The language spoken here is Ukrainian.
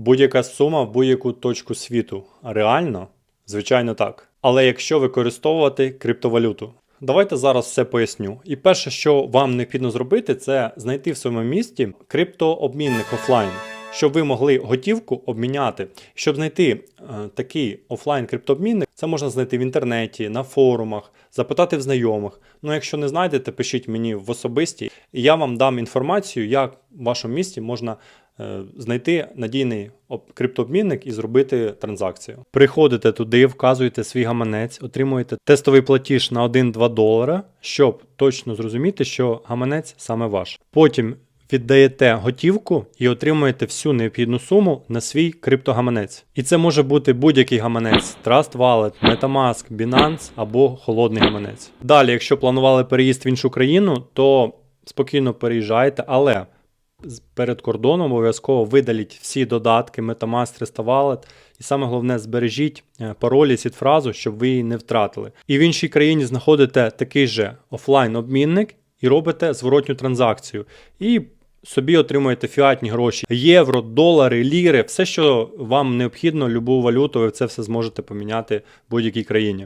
Будь-яка сума в будь-яку точку світу. Реально? Звичайно так. Але якщо використовувати криптовалюту. Давайте зараз все поясню. І перше, що вам необхідно зробити, це знайти в своєму місті криптообмінник офлайн, щоб ви могли готівку обміняти. Щоб знайти е, такий офлайн криптообмінник, це можна знайти в інтернеті, на форумах, запитати в знайомих. Ну, якщо не знайдете, пишіть мені в особисті, і я вам дам інформацію, як в вашому місті можна е, знайти надійний криптообмінник і зробити транзакцію. Приходите туди, вказуєте свій гаманець, отримуєте тестовий платіж на 1-2 долара, щоб точно зрозуміти, що гаманець саме ваш. Потім віддаєте готівку і отримуєте всю необхідну суму на свій криптогаманець. І це може бути будь-який гаманець: Trust Wallet, Metamask, Binance або холодний гаманець. Далі, якщо планували переїзд в іншу країну, то спокійно переїжджайте, але перед кордоном обов'язково видаліть всі додатки Metamask, Trust Wallet, і саме головне збережіть е, паролі, сітфразу, щоб ви її не втратили. І в іншій країні знаходите такий же офлайн обмінник і робите зворотню транзакцію. І собі отримуєте фіатні гроші, євро, долари, ліри, все, що вам необхідно, любу валюту, ви це все зможете поміняти в будь-якій країні.